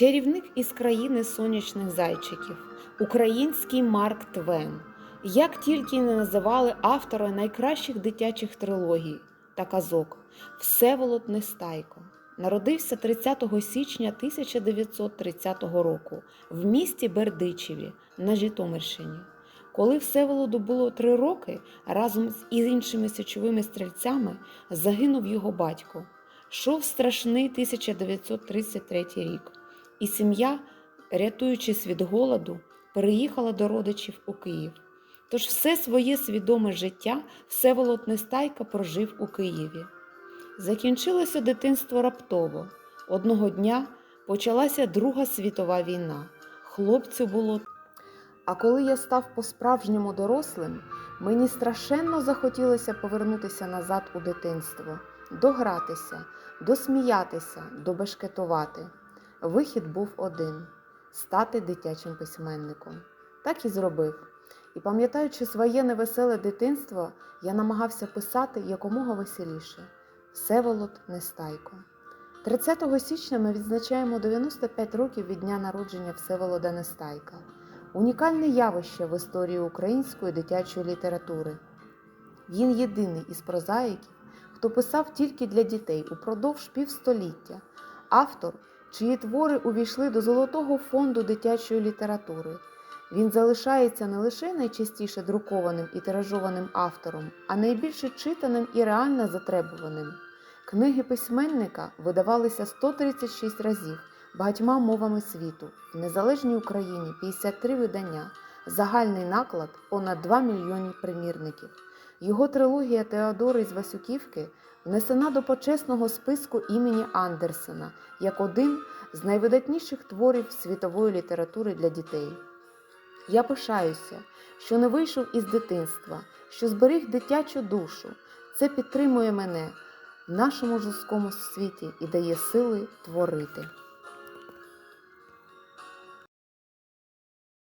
Чарівник із країни сонячних зайчиків, український Марк Твен. Як тільки не називали автора найкращих дитячих трилогій та казок Всеволод Нестайко. Народився 30 січня 1930 року в місті Бердичеві на Житомирщині. Коли Всеволоду було три роки, разом з іншими січовими стрільцями загинув його батько. Шов страшний 1933 рік, і сім'я, рятуючись від голоду, переїхала до родичів у Київ. Тож все своє свідоме життя Всеволод Нестайка прожив у Києві. Закінчилося дитинство раптово. Одного дня почалася Друга світова війна. Хлопцю було. А коли я став по-справжньому дорослим, мені страшенно захотілося повернутися назад у дитинство, догратися, досміятися, добешкетувати. Вихід був один стати дитячим письменником. Так і зробив. І пам'ятаючи своє невеселе дитинство, я намагався писати якомога веселіше. Всеволод Нестайко. 30 січня ми відзначаємо 95 років від дня народження Всеволода Нестайка. Унікальне явище в історії української дитячої літератури. Він єдиний із прозаїків, хто писав тільки для дітей упродовж півстоліття, автор, чиї твори увійшли до Золотого фонду дитячої літератури. Він залишається не лише найчастіше друкованим і тиражованим автором, а найбільше читаним і реально затребуваним. Книги письменника видавалися 136 разів багатьма мовами світу. В незалежній Україні 53 видання, загальний наклад понад 2 мільйони примірників. Його трилогія Теодори з Васюківки внесена до почесного списку імені Андерсена як один з найвидатніших творів світової літератури для дітей. Я пишаюся, що не вийшов із дитинства, що зберіг дитячу душу. Це підтримує мене в нашому жорсткому світі і дає сили творити.